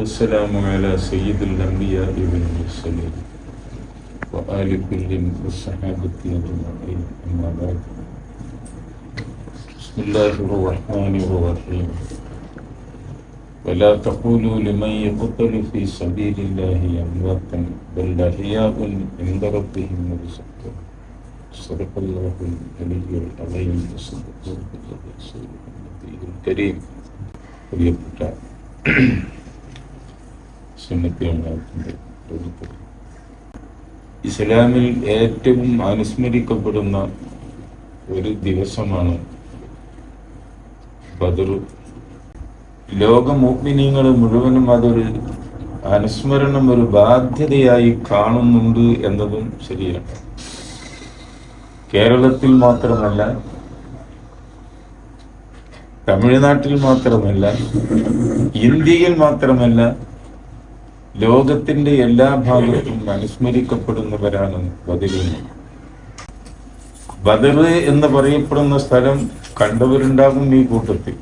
والسلام على سيد الأنبياء والمرسلين وآل كل والصحابة أجمعين أما بعد. بسم الله الرحمن الرحيم. ولا تقولوا لمن يقتل في سبيل الله أمواتا بل أحياء عند ربهم يرزقون صدق الله العلي العظيم وصدق الله رسوله النبي الكريم. ഇസ്ലാമിൽ ഏറ്റവും അനുസ്മരിക്കപ്പെടുന്ന ഒരു ദിവസമാണ് ബദറു. ലോക മോഗ്മിനിയങ്ങൾ മുഴുവനും അതൊരു അനുസ്മരണം ഒരു ബാധ്യതയായി കാണുന്നുണ്ട് എന്നതും ശരിയാണ്. കേരളത്തിൽ മാത്രമല്ല തമിഴ്നാട്ടിൽ മാത്രമല്ല ഇന്ത്യയിൽ മാത്രമല്ല ലോകത്തിന്റെ എല്ലാ ഭാഗത്തും അനുസ്മരിക്കപ്പെടുന്നവരാണ് ബദരീങ്ങൾ ബദർ എന്ന് പറയപ്പെടുന്ന സ്ഥലം കണ്ടവരുണ്ടാകും ഈ കൂട്ടത്തിൽ.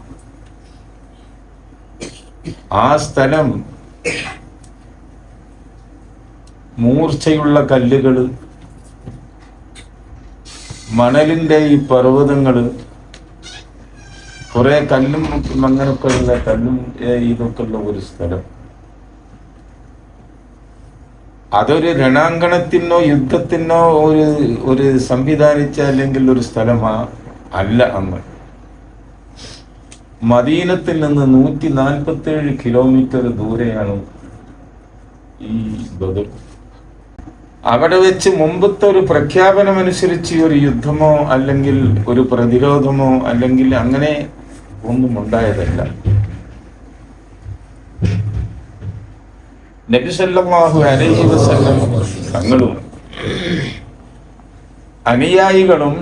ആ സ്ഥലം മൂർച്ചയുള്ള കല്ലുകൾ മണലിന്റെ ഈ പർവതങ്ങൾ കുറെ കല്ലും മുട്ടും അങ്ങനൊക്കെ ഉള്ള കല്ലും ഇതൊക്കെ ഉള്ള ഒരു സ്ഥലം. അതൊരു രണാങ്കണത്തിനോ യുദ്ധത്തിനോ ഒരു ഒരു സംവിധാനിച്ച അല്ലെങ്കിൽ ഒരു സ്ഥലമാ അല്ല അന്ന്. മദീനത്തിൽ നിന്ന് നൂറ്റി നാൽപ്പത്തി ഏഴ് കിലോമീറ്റർ ദൂരെയാണ് ഈ ബദർ. അവിടെ വെച്ച് മുമ്പത്തെ ഒരു പ്രഖ്യാപനം അനുസരിച്ച് ഒരു യുദ്ധമോ അല്ലെങ്കിൽ ഒരു പ്രതിരോധമോ അല്ലെങ്കിൽ അങ്ങനെ ഒന്നും ഉണ്ടായതല്ല. നബി സല്ലല്ലാഹു അലൈഹി വസല്ലം തങ്ങളും അനുയായികളും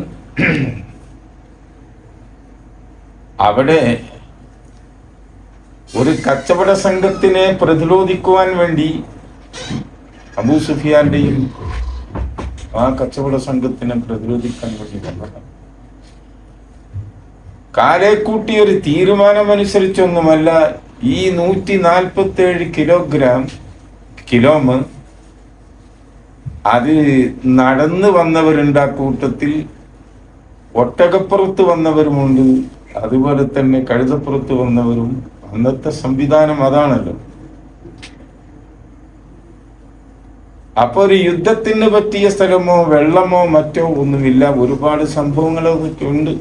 അവിടെ ഒരു കച്ചവട സംഘത്തിനെ പ്രതിരോധിക്കുവാൻ വേണ്ടി അബൂ സുഫിയാന്റെയും ആ കച്ചവട സംഘത്തിനെ പ്രതിരോധിക്കാൻ വേണ്ടി കാലേക്കൂട്ടി ഒരു തീരുമാനമനുസരിച്ചൊന്നുമല്ല ഈ നൂറ്റി നാൽപ്പത്തി ഏഴ് കിലോഗ്രാം കിലോമ് അത് നടന്ന് വന്നവരുണ്ട് ആ കൂട്ടത്തിൽ ഒട്ടകപ്പുറത്ത് വന്നവരുമുണ്ട് അതുപോലെ തന്നെ കഴുതപ്പുറത്ത് വന്നവരും അന്നത്തെ സംവിധാനം അതാണല്ലോ. അപ്പൊ ഒരു യുദ്ധത്തിന് പറ്റിയ സ്ഥലമോ വെള്ളമോ മറ്റോ ഒന്നുമില്ല ഒരുപാട് സംഭവങ്ങളൊക്കെ ഉണ്ട്.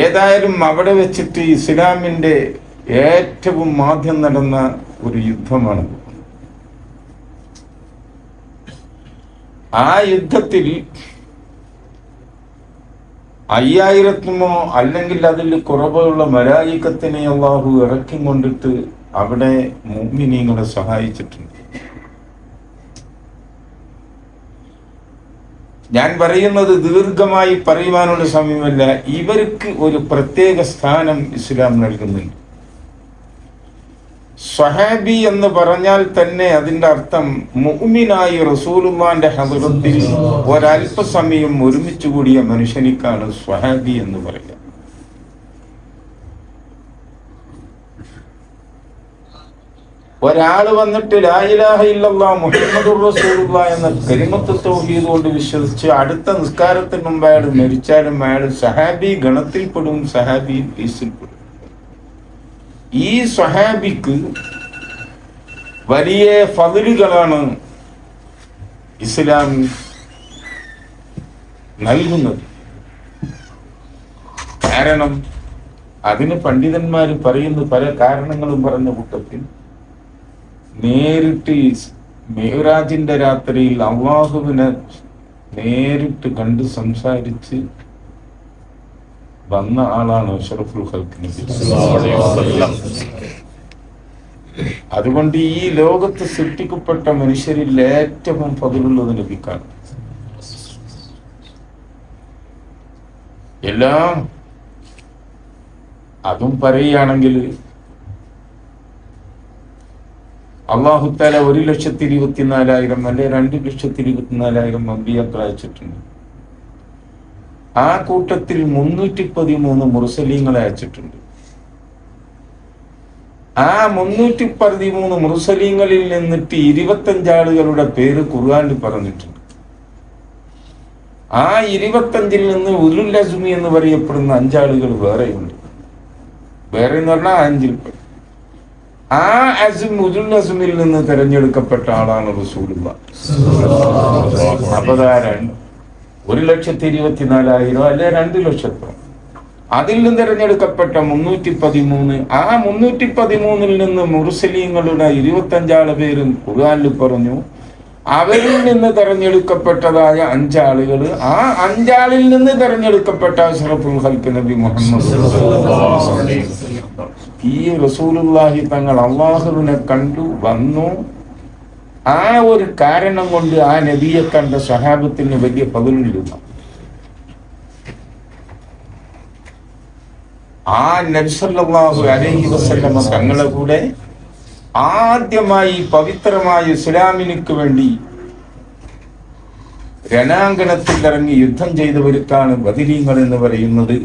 ഏതായാലും അവിടെ വെച്ചിട്ട് ഇസ്ലാമിന്റെ ഏറ്റവും ആദ്യം നടന്ന ഒരു യുദ്ധമാണ്. ആ യുദ്ധത്തിൽ അയ്യായിരത്തിനോ അല്ലെങ്കിൽ അതിൽ കുറവുള്ള മരാജിക്കത്തിനെ അള്ളാഹു ഇറക്കി കൊണ്ടിട്ട് അവിടെ മുഗ്മിനീങ്ങളെ സഹായിച്ചിട്ടുണ്ട്. ഞാൻ പറയുന്നത് ദീർഘമായി പറയുവാനുള്ള സമയമല്ല. ഇവർക്ക് ഒരു പ്രത്യേക സ്ഥാനം ഇസ്ലാം നൽകുന്നുണ്ട്. സ്വഹാബി എന്ന് പറഞ്ഞാൽ തന്നെ അതിന്റെ അർത്ഥം മുഅ്മിനായി റസൂലുള്ളാന്റെ ഹദറത്തിൽ ഒരല്പസമയം ഒരുമിച്ച് കൂടിയ മനുഷ്യനിക്കാണ് സ്വഹാബി എന്ന് പറയുക. ഒരാൾ വന്നിട്ട് ലായിലാഹ റസൂലുള്ള എന്ന കരിമത്ത് കൊണ്ട് വിശ്വസിച്ച് അടുത്ത നിസ്കാരത്തിന് മുമ്പ് അയാൾ മരിച്ചാലും അയാൾ സഹാബി ഗണത്തിൽപ്പെടും സഹാബി ലീസിൽപ്പെടും ഈ സ്വഹാബിക്ക് വലിയ ഫതിലുകളാണ് ഇസ്ലാം നൽകുന്നത്. കാരണം അതിന് പണ്ഡിതന്മാർ പറയുന്ന പല കാരണങ്ങളും പറഞ്ഞ കൂട്ടത്തിൽ നേരിട്ട് മെഹ്റാജിന്റെ രാത്രിയിൽ അള്ളാഹുവിനെ നേരിട്ട് കണ്ട് സംസാരിച്ച് വന്ന ആളാണ് നബി. അതുകൊണ്ട് ഈ ലോകത്ത് സൃഷ്ടിക്കപ്പെട്ട മനുഷ്യരിൽ ഏറ്റവും പതിവുള്ളത് നബിക്കാണ്. എല്ലാം അതും പറയുകയാണെങ്കിൽ അള്ളാഹുത്താല ഒരു ലക്ഷത്തി ഇരുപത്തിനാലായിരം അല്ലെ രണ്ട് ലക്ഷത്തി ഇരുപത്തിനാലായിരം അമ്പിയാക്കൾ അയച്ചിട്ടുണ്ട്. ആ കൂട്ടത്തിൽ മുന്നൂറ്റി പതിമൂന്ന് മുർസലീങ്ങളെ അയച്ചിട്ടുണ്ട്. ആ മുന്നൂറ്റി പതിമൂന്ന് മുർസലീങ്ങളിൽ നിന്നിട്ട് ഇരുപത്തഞ്ചാളുകളുടെ പേര് ഖുർആാനിൽ പറഞ്ഞിട്ടുണ്ട്. ആ ഇരുപത്തഞ്ചിൽ നിന്ന് ഉലുൽ അസ്മി എന്ന് പറയപ്പെടുന്ന അഞ്ചാളുകൾ വേറെയുണ്ട്. വേറെ എന്ന് പറഞ്ഞാൽ അഞ്ചിൽ. ആ അസും ഉരുൾ അസുമിൽ നിന്ന് തെരഞ്ഞെടുക്കപ്പെട്ട ആളാണ് റസൂലുള്ള അപ്പൊ ഒരു ലക്ഷത്തി ഇരുപത്തിനാലായിരം അല്ലെ രണ്ട് ലക്ഷത്തോ അതിൽ നിന്ന് തിരഞ്ഞെടുക്കപ്പെട്ട മുന്നൂറ്റി പതിമൂന്ന് ആ മുന്നൂറ്റി പതിമൂന്നിൽ നിന്ന് മുർസലീങ്ങളുടെ ഇരുപത്തഞ്ചാൾ പേരും ഖുർആനിൽ പറഞ്ഞു അവരിൽ നിന്ന് തെരഞ്ഞെടുക്കപ്പെട്ടതായ അഞ്ചാളുകൾ ആ അഞ്ചാളിൽ നിന്ന് തെരഞ്ഞെടുക്കപ്പെട്ട അഷറഫുൽ ഹൽക്ക് നബി മുഹമ്മദ് ഈ റസൂലുള്ളാഹി തങ്ങൾ അള്ളാഹുവിനെ കണ്ടു വന്നു ആ ഒരു കാരണം കൊണ്ട് ആ നബിയെ കണ്ട സഹാബത്തിന് വലിയ പതിനിരുന്നു ആ നബ്സല്ലാഹു അലൈഹി വസ്ലമ തങ്ങളെ കൂടെ ആദ്യമായി പവിത്രമായ ഇസ്ലാമിനുക്ക് വേണ്ടി രണാങ്കണത്തിൽ ഇറങ്ങി യുദ്ധം ചെയ്തവർക്കാണ് ബദിരീങ്ങൾ എന്ന് പറയുന്നത്.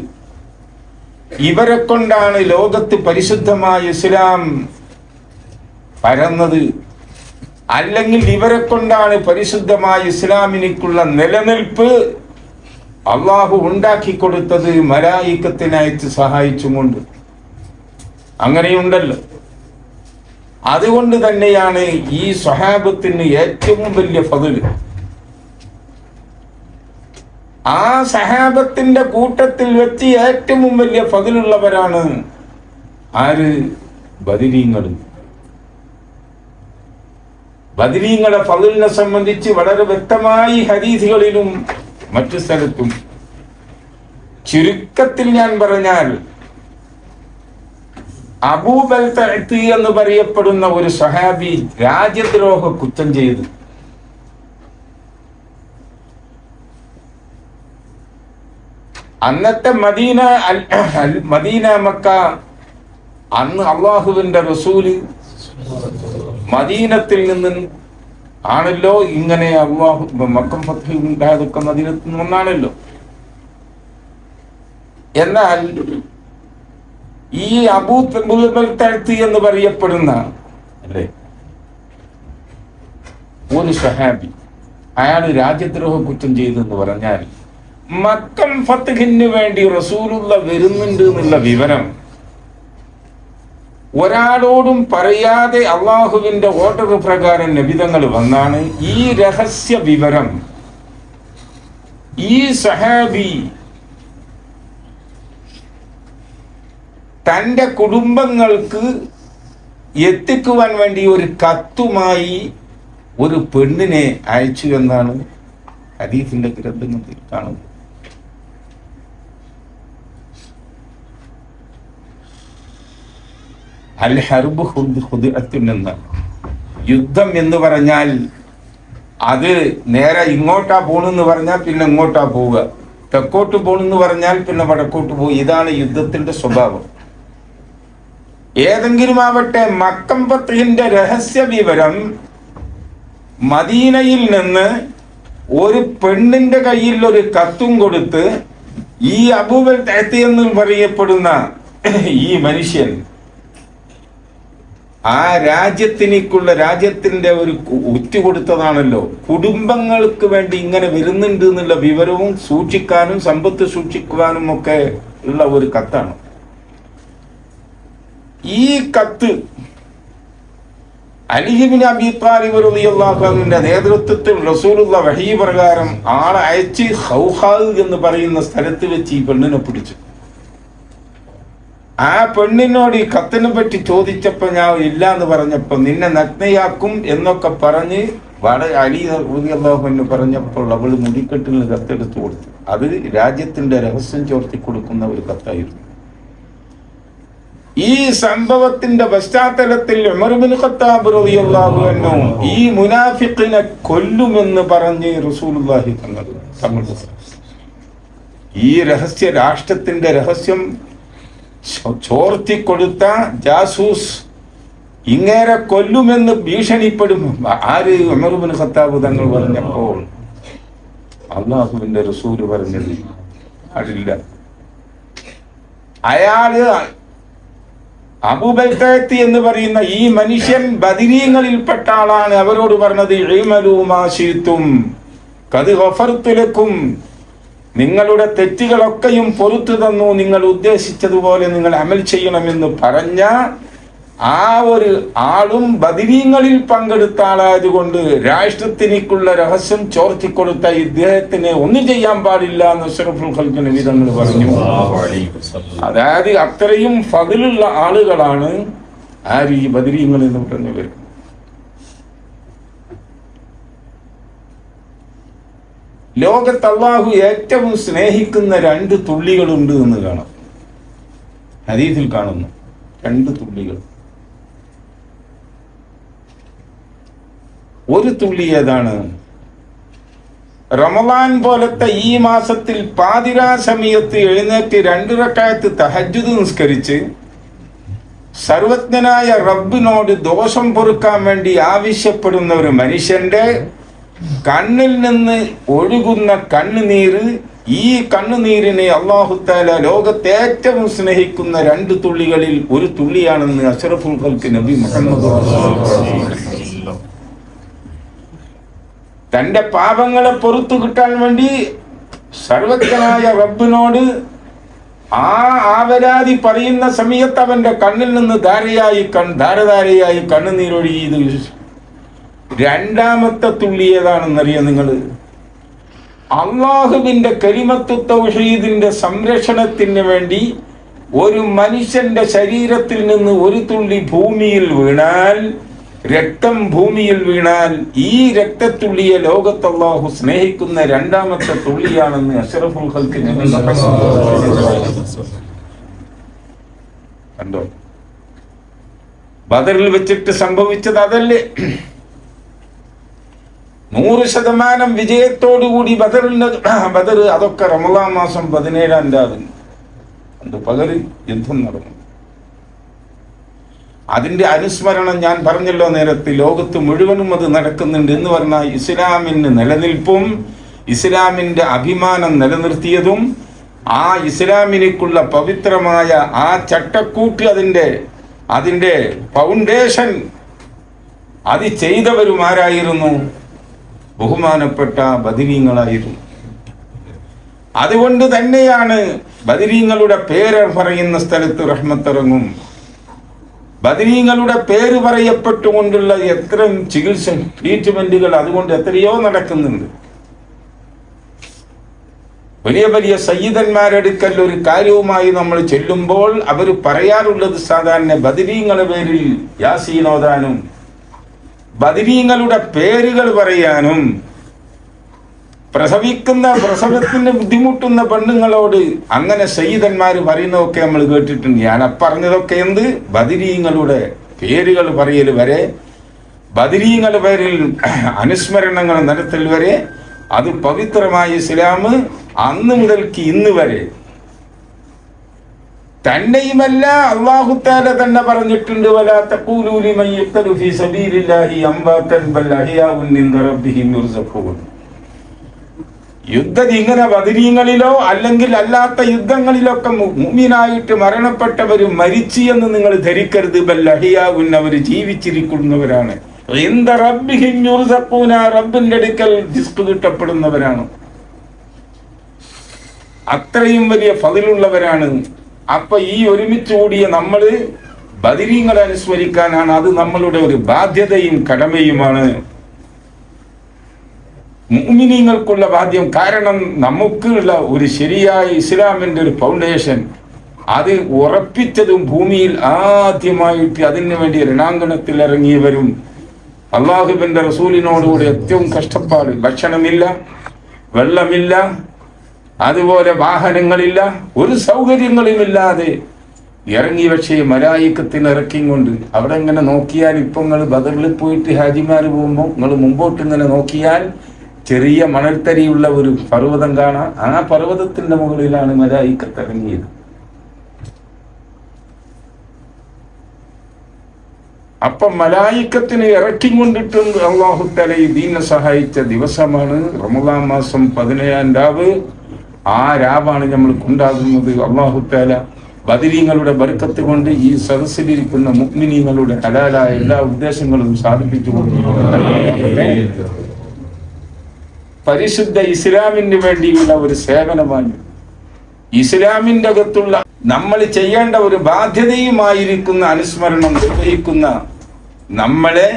ഇവരെ കൊണ്ടാണ് ലോകത്ത് പരിശുദ്ധമായ ഇസ്ലാം പരന്നത്. അല്ലെങ്കിൽ ഇവരെ കൊണ്ടാണ് പരിശുദ്ധമായ ഇസ്ലാമിനിക്കുള്ള നിലനിൽപ്പ് അള്ളാഹു ഉണ്ടാക്കി കൊടുത്തത് മലായിക്കത്തിനയച്ച് സഹായിച്ചുമുണ്ട് അങ്ങനെയുണ്ടല്ലോ. അതുകൊണ്ട് തന്നെയാണ് ഈ സ്വഹാബത്തിന് ഏറ്റവും വലിയ പതിവ്. ആ സഹാബത്തിന്റെ കൂട്ടത്തിൽ വെച്ച് ഏറ്റവും വലിയ പതിലുള്ളവരാണ് ആര്? ബദിരീങ്ങൾ ബദിരീങ്ങളെ ഫതിലിനെ സംബന്ധിച്ച് വളരെ വ്യക്തമായി ഹദീസുകളിലും മറ്റു സ്ഥലത്തും ചുരുക്കത്തിൽ ഞാൻ പറഞ്ഞാൽ അബൂബൽ എന്ന് പറയപ്പെടുന്ന ഒരു സഹാബി രാജ്യദ്രോഹ കുറ്റം ചെയ്തു. അന്നത്തെ മദീന മദീന മക്ക അന്ന് അള്ളാഹുവിന്റെ റസൂൽ മദീനത്തിൽ നിന്ന് ആണല്ലോ ഇങ്ങനെ അള്ളാഹു മക്കം ഫത്തിൽ ഉണ്ടായതൊക്കെ മദീനത്തിൽ നിന്നാണല്ലോ എന്നാൽ ഈ അബൂബൽ താഴ്ത്തി എന്ന് പറയപ്പെടുന്ന അല്ലേ? ഒരു സഹാബി അയാൾ രാജ്യദ്രോഹ കുറ്റം ചെയ്തെന്ന് പറഞ്ഞാൽ മക്കം ഫത്തഹിന് വേണ്ടി റസൂലുള്ള വരുന്നുണ്ട് എന്നുള്ള വിവരം ഒരാളോടും പറയാതെ അള്ളാഹുവിന്റെ ഓർഡർ പ്രകാരം നബിതങ്ങൾ വന്നാണ് ഈ രഹസ്യ വിവരം. ഈ സഹാബി തന്റെ കുടുംബങ്ങൾക്ക് എത്തിക്കുവാൻ വേണ്ടി ഒരു കത്തുമായി ഒരു പെണ്ണിനെ അയച്ചു എന്നാണ് ഹദീഫിന്റെ ഗ്രന്ഥങ്ങളിൽ കാണുന്നത്. അൽ ഹർബ് ഹുദ് ഹുദ്അത്തുൻ എന്നാണ് യുദ്ധം എന്ന് പറഞ്ഞാൽ അത് നേരെ ഇങ്ങോട്ടാ പോണെന്ന് പറഞ്ഞാൽ പിന്നെ ഇങ്ങോട്ടാ പോവുക. തെക്കോട്ട് പോണെന്ന് പറഞ്ഞാൽ പിന്നെ വടക്കോട്ട് പോവുക. ഇതാണ് യുദ്ധത്തിന്റെ സ്വഭാവം. ഏതെങ്കിലും ആവട്ടെ മക്കം രഹസ്യ വിവരം മദീനയിൽ നിന്ന് ഒരു പെണ്ണിന്റെ കയ്യിൽ ഒരു കത്തും കൊടുത്ത് ഈ അബൂബൽ തേത്തി എന്ന് പറയപ്പെടുന്ന ഈ മനുഷ്യൻ ആ രാജ്യത്തിനേക്കുള്ള രാജ്യത്തിന്റെ ഒരു ഉത്തി കൊടുത്തതാണല്ലോ. കുടുംബങ്ങൾക്ക് വേണ്ടി ഇങ്ങനെ വരുന്നുണ്ട് എന്നുള്ള വിവരവും സൂക്ഷിക്കാനും സമ്പത്ത് സൂക്ഷിക്കുവാനും ഒക്കെ ഉള്ള ഒരു കത്താണ്. ഈ കത്ത് അലിഹിബിൻ അബി നേതൃത്വത്തിൽ റസൂലുള്ള വഹീ പ്രകാരം ആളെ ഹൗഹാൽ എന്ന് പറയുന്ന സ്ഥലത്ത് വെച്ച് ഈ പെണ്ണിനെ പിടിച്ചു. ആ പെണ്ണിനോട് ഈ കത്തിനെ പറ്റി ചോദിച്ചപ്പോ ഞാൻ ഇല്ല എന്ന് പറഞ്ഞപ്പോ നിന്നെ നഗ്നയാക്കും എന്നൊക്കെ പറഞ്ഞ് വട അലി റളിയല്ലാഹു പറഞ്ഞപ്പോൾ അവൾ മുടിക്കെട്ടിൽ നിന്ന് കത്തെടുത്ത് കൊടുത്തു. അത് രാജ്യത്തിന്റെ രഹസ്യം ചോർത്തി കൊടുക്കുന്ന ഒരു കത്തായിരുന്നു. ഈ സംഭവത്തിന്റെ പശ്ചാത്തലത്തിൽ ഖത്താബ് ഈ മുനാഫിഖിനെ കൊല്ലുമെന്ന് പറഞ്ഞ് റസൂലുള്ളാഹി തങ്ങൾ തങ്ങൾ ഈ രഹസ്യ രാഷ്ട്രത്തിന്റെ രഹസ്യം ചോർത്തിക്കൊടുത്ത ജാസൂസ് ഇങ്ങേരെ കൊല്ലുമെന്ന് ഭീഷണിപ്പെടും. ആര്? ഉമറുബിന് ഖത്താബ് തങ്ങൾ പറഞ്ഞപ്പോൾ അള്ളാഹുവിന്റെ റസൂൽ പറഞ്ഞത് അതില്ല. അയാൾ അബുബൈത്തി എന്ന് പറയുന്ന ഈ മനുഷ്യൻ ബദിരീങ്ങളിൽപ്പെട്ട ആളാണ്. അവരോട് പറഞ്ഞത് ഇഴിമലൂമാശീത്തും കത് ഹൊഫർത്തുലക്കും നിങ്ങളുടെ തെറ്റുകളൊക്കെയും പൊറത്തു തന്നു നിങ്ങൾ ഉദ്ദേശിച്ചതുപോലെ നിങ്ങൾ അമൽ ചെയ്യണമെന്ന് പറഞ്ഞ ആ ഒരു ആളും ബദിരീങ്ങളിൽ പങ്കെടുത്ത ആളായതുകൊണ്ട് രാഷ്ട്രത്തിനേക്കുള്ള രഹസ്യം ചോർത്തിക്കൊടുത്ത ഇദ്ദേഹത്തിന് ഒന്നും ചെയ്യാൻ പാടില്ല എന്ന് അഷ്റഫുൽ നബി വിധങ്ങൾ പറഞ്ഞു. അതായത് അത്രയും ഫതിലുള്ള ആളുകളാണ് ആര് ഈ ബദിനീങ്ങൾ എന്ന് പറഞ്ഞവർ ലോകത്ത് അള്ളാഹു ഏറ്റവും സ്നേഹിക്കുന്ന രണ്ട് തുള്ളികളുണ്ട് എന്ന് കാണാം. ഹരീതിൽ കാണുന്നു. രണ്ട് തുള്ളികൾ. ഒരു തുള്ളി ഏതാണ്? റമദാൻ പോലത്തെ ഈ മാസത്തിൽ പാതിരാ സമയത്ത് എഴുന്നേറ്റ് രണ്ടു റക്കായത്ത് തഹജ്ജുദ് നിസ്കരിച്ച് സർവജ്ഞനായ റബ്ബിനോട് ദോഷം പൊറുക്കാൻ വേണ്ടി ആവശ്യപ്പെടുന്ന ഒരു മനുഷ്യന്റെ കണ്ണിൽ നിന്ന് ഒഴുകുന്ന കണ്ണുനീര് ഈ കണ്ണുനീരിനെ അള്ളാഹുത്താല ലോകത്തെ ഏറ്റവും സ്നേഹിക്കുന്ന രണ്ട് തുള്ളികളിൽ ഒരു തുള്ളിയാണെന്ന് അഷറഫുൽ നബി മുഹമ്മദ് തന്റെ പാപങ്ങളെ പൊറത്തു കിട്ടാൻ വേണ്ടി സർവജ്ഞനായ റബ്ബിനോട് ആ ആവരാതി പറയുന്ന സമയത്ത് അവന്റെ കണ്ണിൽ നിന്ന് ധാരയായി കൺ ധാരധാരയായി കണ്ണുനീരൊഴി ഇത് രണ്ടാമത്തെ തുള്ളി ഏതാണെന്നറിയാം നിങ്ങൾ അള്ളാഹുവിന്റെ കരിമത്ത് തൗഹീദിന്റെ സംരക്ഷണത്തിന് വേണ്ടി ഒരു മനുഷ്യന്റെ ശരീരത്തിൽ നിന്ന് ഒരു തുള്ളി ഭൂമിയിൽ വീണാൽ രക്തം ഭൂമിയിൽ വീണാൽ ഈ രക്തത്തുള്ളിയെ ലോകത്ത് അള്ളാഹു സ്നേഹിക്കുന്ന രണ്ടാമത്തെ തുള്ളിയാണെന്ന് അഷറഫുൽ കണ്ടോ? ബദറിൽ വെച്ചിട്ട് സംഭവിച്ചത് അതല്ലേ? നൂറ് ശതമാനം വിജയത്തോടുകൂടി ബദറിന്റെ ബദർ അതൊക്കെ റമദാൻ മാസം പതിനേഴാം രാവിലെ അത് പകൽ യുദ്ധം നടന്നു. അതിന്റെ അനുസ്മരണം ഞാൻ പറഞ്ഞല്ലോ നേരത്തെ ലോകത്ത് മുഴുവനും അത് നടക്കുന്നുണ്ട് എന്ന് പറഞ്ഞാൽ ഇസ്ലാമിന് നിലനിൽപ്പും ഇസ്ലാമിന്റെ അഭിമാനം നിലനിർത്തിയതും ആ ഇസ്ലാമിനേക്കുള്ള പവിത്രമായ ആ ചട്ടക്കൂട്ട് അതിന്റെ അതിന്റെ ഫൗണ്ടേഷൻ അത് ചെയ്തവരും ആരായിരുന്നു? ബഹുമാനപ്പെട്ട ബദിരീങ്ങളായിരുന്നു. അതുകൊണ്ട് തന്നെയാണ് ബദിരീങ്ങളുടെ പേര് പറയുന്ന സ്ഥലത്ത് റഹ്മത്തിറങ്ങും. ബദിരീങ്ങളുടെ പേര് പറയപ്പെട്ടുകൊണ്ടുള്ള എത്ര ചികിത്സ ട്രീറ്റ്മെന്റുകൾ അതുകൊണ്ട് എത്രയോ നടക്കുന്നുണ്ട്. വലിയ വലിയ സയ്യിദന്മാരെടുക്കൽ ഒരു കാര്യവുമായി നമ്മൾ ചെല്ലുമ്പോൾ അവർ പറയാറുള്ളത് സാധാരണ ബദിരീങ്ങളുടെ പേരിൽ യാസീനോദാനും ബദിരീങ്ങളുടെ പേരുകൾ പറയാനും പ്രസവിക്കുന്ന പ്രസവത്തിന് ബുദ്ധിമുട്ടുന്ന പെണ്ണുങ്ങളോട് അങ്ങനെ സയ്യിദന്മാർ പറയുന്നതൊക്കെ നമ്മൾ കേട്ടിട്ടുണ്ട്. ഞാൻ പറഞ്ഞതൊക്കെ എന്ത്? ബദിരീങ്ങളുടെ പേരുകൾ പറയൽ വരെ ബദിരീങ്ങൾ പേരിൽ അനുസ്മരണങ്ങൾ നടത്തൽ വരെ അത് പവിത്രമായ ഇസ്ലാം അന്ന് മുതൽക്ക് ഇന്ന് വരെ തന്നെയുമല്ല അള്ളാഹുത്താല തന്നെ പറഞ്ഞിട്ടുണ്ട് യുദ്ധം ഇങ്ങനെ വതിരീങ്ങളിലോ അല്ലെങ്കിൽ അല്ലാത്ത യുദ്ധങ്ങളിലൊക്കെ മുമ്മിനായിട്ട് മരണപ്പെട്ടവർ മരിച്ചു എന്ന് നിങ്ങൾ ധരിക്കരുത്. ബല്ലഹിയാവുൻ അവർ ജീവിച്ചിരിക്കുന്നവരാണ്. എന്ത റബ്ബിഹിം റബ്ബിന്റെ അടുക്കൽ റിസ്ക് കിട്ടപ്പെടുന്നവരാണ്. അത്രയും വലിയ ഫതിലുള്ളവരാണ്. അപ്പൊ ഈ ഒരുമിച്ച് കൂടിയ നമ്മൾ ബദിരീങ്ങളെ അനുസ്മരിക്കാനാണ് അത് നമ്മളുടെ ഒരു ബാധ്യതയും കടമയുമാണ്. മുമിനീങ്ങൾക്കുള്ള ബാധ്യം കാരണം നമുക്കുള്ള ഒരു ശരിയായ ഇസ്ലാമിന്റെ ഒരു ഫൗണ്ടേഷൻ അത് ഉറപ്പിച്ചതും ഭൂമിയിൽ ആദ്യമായിട്ട് അതിനു വേണ്ടി രണാങ്കണത്തിൽ ഇറങ്ങിയവരും അള്ളാഹുബിന്റെ റസൂലിനോടുകൂടി ഏറ്റവും കഷ്ടപ്പാട് ഭക്ഷണമില്ല വെള്ളമില്ല അതുപോലെ വാഹനങ്ങളില്ല ഒരു സൗകര്യങ്ങളുമില്ലാതെ ഇറങ്ങി പക്ഷേ മലായിക്കത്തിന് ഇറക്കിയും അവിടെ ഇങ്ങനെ നോക്കിയാൽ ഇപ്പൊ നിങ്ങൾ ബദറിൽ പോയിട്ട് ഹാജിമാർ പോകുമ്പോൾ നിങ്ങൾ മുമ്പോട്ട് ഇങ്ങനെ നോക്കിയാൽ ചെറിയ മണൽത്തരിയുള്ള ഒരു പർവതം കാണാം. ആ പർവതത്തിന്റെ മുകളിലാണ് മലായിക്കത്ത് ഇറങ്ങിയത്. അപ്പൊ മലായിക്കത്തിന് ഇറക്കിക്കൊണ്ടിട്ടുണ്ട് അള്ളാഹുത്തല ഈ ദീനെ സഹായിച്ച ദിവസമാണ് റമദാൻ മാസം പതിനേഴാം രാവ്. ആ രാവാണ് നമ്മൾ ഉണ്ടാകുന്നത് അള്ളാഹുത്താല ബദിരീങ്ങളുടെ ബർക്കത്ത് കൊണ്ട് ഈ സദസ്സിലിരിക്കുന്ന മുഗ്മിനീങ്ങളുടെ ഹലാലായ എല്ലാ ഉദ്ദേശങ്ങളും സാധിപ്പിച്ചു പരിശുദ്ധ ഇസ്ലാമിന് വേണ്ടിയുള്ള ഒരു സേവനമാണ്. ഇസ്ലാമിന്റെ അകത്തുള്ള നമ്മൾ ചെയ്യേണ്ട ഒരു ബാധ്യതയുമായിരിക്കുന്ന അനുസ്മരണം നിർവഹിക്കുന്ന നമ്മളെ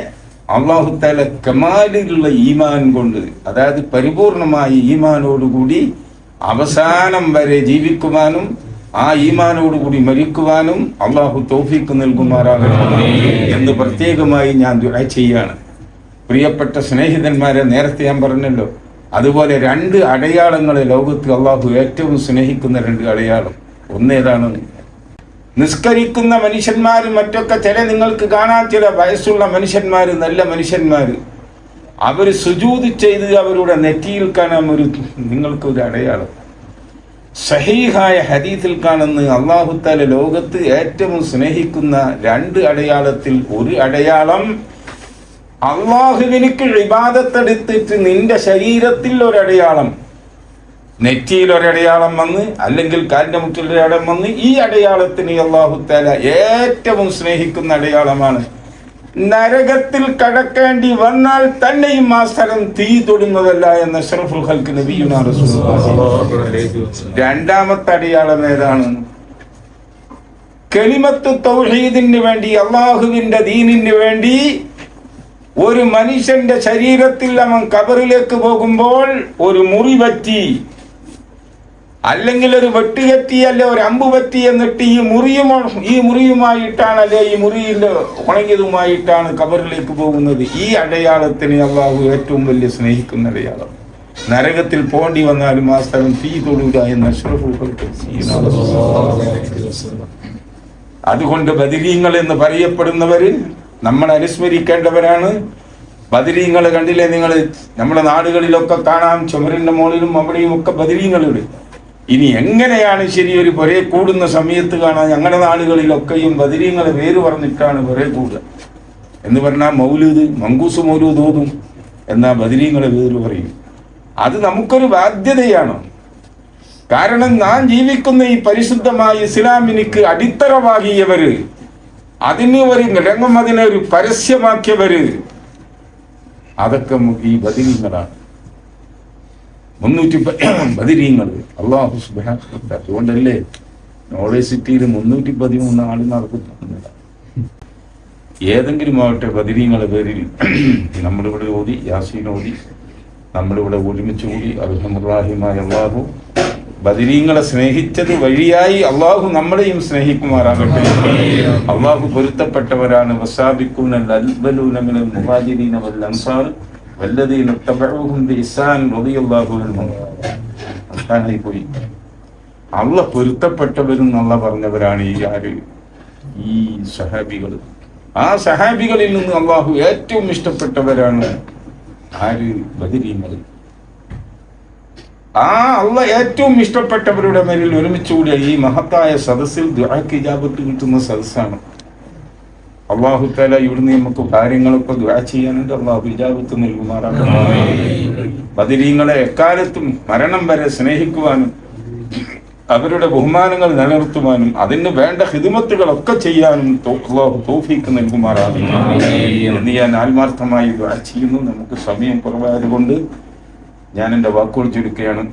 അള്ളാഹുത്താല കമാലിലുള്ള ഈമാൻ കൊണ്ട് അതായത് പരിപൂർണമായ ഈമാനോടുകൂടി അവസാനം വരെ ജീവിക്കുവാനും ആ ഈമാനോടുകൂടി മരിക്കുവാനും അള്ളാഹു തോഫിക്ക് നൽകുമാറാകണം എന്ന് പ്രത്യേകമായി ഞാൻ ചെയ്യാണ്. പ്രിയപ്പെട്ട സ്നേഹിതന്മാരെ നേരത്തെ ഞാൻ പറഞ്ഞല്ലോ അതുപോലെ രണ്ട് അടയാളങ്ങളെ ലോകത്ത് അള്ളാഹു ഏറ്റവും സ്നേഹിക്കുന്ന രണ്ട് അടയാളം. ഒന്നേതാണ് നിസ്കരിക്കുന്ന മനുഷ്യന്മാരും മറ്റൊക്കെ ചില നിങ്ങൾക്ക് കാണാൻ ചില വയസ്സുള്ള മനുഷ്യന്മാർ നല്ല മനുഷ്യന്മാർ അവർ സുജൂതി ചെയ്ത് അവരുടെ നെറ്റിയിൽ കാണാൻ ഒരു നിങ്ങൾക്ക് ഒരു അടയാളം. സഹീഹായ ഹദീത്തിൽ കാണുന്ന അള്ളാഹുത്താല ലോകത്ത് ഏറ്റവും സ്നേഹിക്കുന്ന രണ്ട് അടയാളത്തിൽ ഒരു അടയാളം അള്ളാഹുവിനിക്ക് ഇബാദത്തെടുത്തിട്ട് നിന്റെ ശരീരത്തിൽ ഒരടയാളം നെറ്റിയിൽ ഒരടയാളം വന്ന് അല്ലെങ്കിൽ കാലിന്റെ മുറ്റിൽ ഒരടയാളം വന്ന് ഈ അടയാളത്തിന് അള്ളാഹുത്താല ഏറ്റവും സ്നേഹിക്കുന്ന അടയാളമാണ് നരകത്തിൽ കടക്കേണ്ടി വന്നാൽ തന്നെയും ആ സ്ഥലം തീ തൊടുന്നതല്ല എന്ന ഷറഫുൽ. രണ്ടാമത്തെ അടയാളം ഏതാണ് കെളിമത്ത് തൗഹീദിന് വേണ്ടി അള്ളാഹുവിന്റെ ദീനിന് വേണ്ടി ഒരു മനുഷ്യന്റെ ശരീരത്തിൽ അവൻ കബറിലേക്ക് പോകുമ്പോൾ ഒരു മുറി പറ്റി അല്ലെങ്കിൽ ഒരു വെട്ടുകെട്ടി അല്ലെ ഒരു അമ്പു പറ്റി എന്നിട്ട് ഈ മുറിയുമോ ഈ മുറിയുമായിട്ടാണ് അല്ലെ ഈ മുറിയിൽ ഉണങ്ങിയതുമായിട്ടാണ് കബറിലേക്ക് പോകുന്നത്. ഈ അടയാളത്തിന് അള്ളാഹു ഏറ്റവും വലിയ സ്നേഹിക്കുന്ന അടയാളം. നരകത്തിൽ പോണ്ടി വന്നാലും ആ സ്ഥലം തീ തൊടുക എന്ന അതുകൊണ്ട് ബദിരീങ്ങൾ എന്ന് പറയപ്പെടുന്നവര് നമ്മൾ അനുസ്മരിക്കേണ്ടവരാണ്. ബദിരീങ്ങൾ കണ്ടില്ലേ നിങ്ങൾ നമ്മുടെ നാടുകളിലൊക്കെ കാണാം ചുമരിന്റെ മുകളിലും അവിടെയും ഒക്കെ ബദിരീങ്ങളുണ്ട്. ഇനി എങ്ങനെയാണ് ശരി ഒരു പുരേ കൂടുന്ന സമയത്ത് കാണാൻ ഞങ്ങളുടെ നാടുകളിലൊക്കെയും ബദിരിയങ്ങളെ പേര് പറഞ്ഞിട്ടാണ് പുരേ കൂടുക? എന്ന് പറഞ്ഞാൽ മൗലൂദ് മങ്കൂസ് മൗലൂദ് ഓതും എന്നാ ബദിരിയങ്ങളെ പേര് പറയും. അത് നമുക്കൊരു ബാധ്യതയാണ്. കാരണം നാം ജീവിക്കുന്ന ഈ പരിശുദ്ധമായ ഇസ്ലാമിനിക്ക് അടിത്തറവാകിയവര് അതിന് ഒരു രംഗം അതിനെ ഒരു പരസ്യമാക്കിയവര് അതൊക്കെ ഈ ബദിരീങ്ങളാണ്. മുന്നൂറ്റി പതിരീങ്ങൾ അള്ളാഹു. അതുകൊണ്ടല്ലേ നോളേജ് സിറ്റിയിൽ മുന്നൂറ്റി പതിമൂന്ന് ആൾ നടക്കുന്നു ഏതെങ്കിലും ആവട്ടെ ബദിരീങ്ങളെ പേരിൽ നമ്മളിവിടെ ഓതി യാസീൻ ഓതി നമ്മളിവിടെ ഒരുമിച്ച് കൂടി അബ്ദുറാഹിമായ അള്ളാഹു ബദിരീങ്ങളെ സ്നേഹിച്ചത് വഴിയായി അള്ളാഹു നമ്മളെയും സ്നേഹിക്കുമാറാകട്ടെ. അള്ളാഹു പൊരുത്തപ്പെട്ടവരാണ്. വസാബിക്കൂനൽ അൽബലൂന മിനൽ മുഹാജിരീന വൽ അൻസാർ. അൻഹും അതാണ് പോയി. അള്ള പൊരുത്തപ്പെട്ടവരും എന്നുള്ള പറഞ്ഞവരാണ് ഈ ആര്? ഈ സഹാബികൾ ആ സഹാബികളിൽ നിന്ന് അള്ളാഹു ഏറ്റവും ഇഷ്ടപ്പെട്ടവരാണ് ആര്? ബദിരീങ്ങൾ ആ അള്ള ഏറ്റവും ഇഷ്ടപ്പെട്ടവരുടെ മേലിൽ ഒരുമിച്ചുകൂടിയ ഈ മഹത്തായ സദസ്സിൽ ഇജാബത്ത് കിട്ടുന്ന സദസ്സാണ്. അള്ളാഹു താല ഇവിടുന്ന് നമുക്ക് കാര്യങ്ങളൊക്കെ ദുആ ചെയ്യാനുണ്ട് അള്ളാഹു ഇജാബത്ത് നൽകുമാറാണ് ബദിരീങ്ങളെ എക്കാലത്തും മരണം വരെ സ്നേഹിക്കുവാനും അവരുടെ ബഹുമാനങ്ങൾ നിലനിർത്തുവാനും അതിന് വേണ്ട ഹിദമത്തുകളൊക്കെ ചെയ്യാനും അള്ളാഹു തൗഫീക്ക് എന്ന് ഞാൻ ആത്മാർത്ഥമായി ചെയ്യുന്നു. നമുക്ക് സമയം കുറവായതുകൊണ്ട് ഞാൻ എന്റെ വാക്കുകൾ ചുരുക്കുകയാണ്.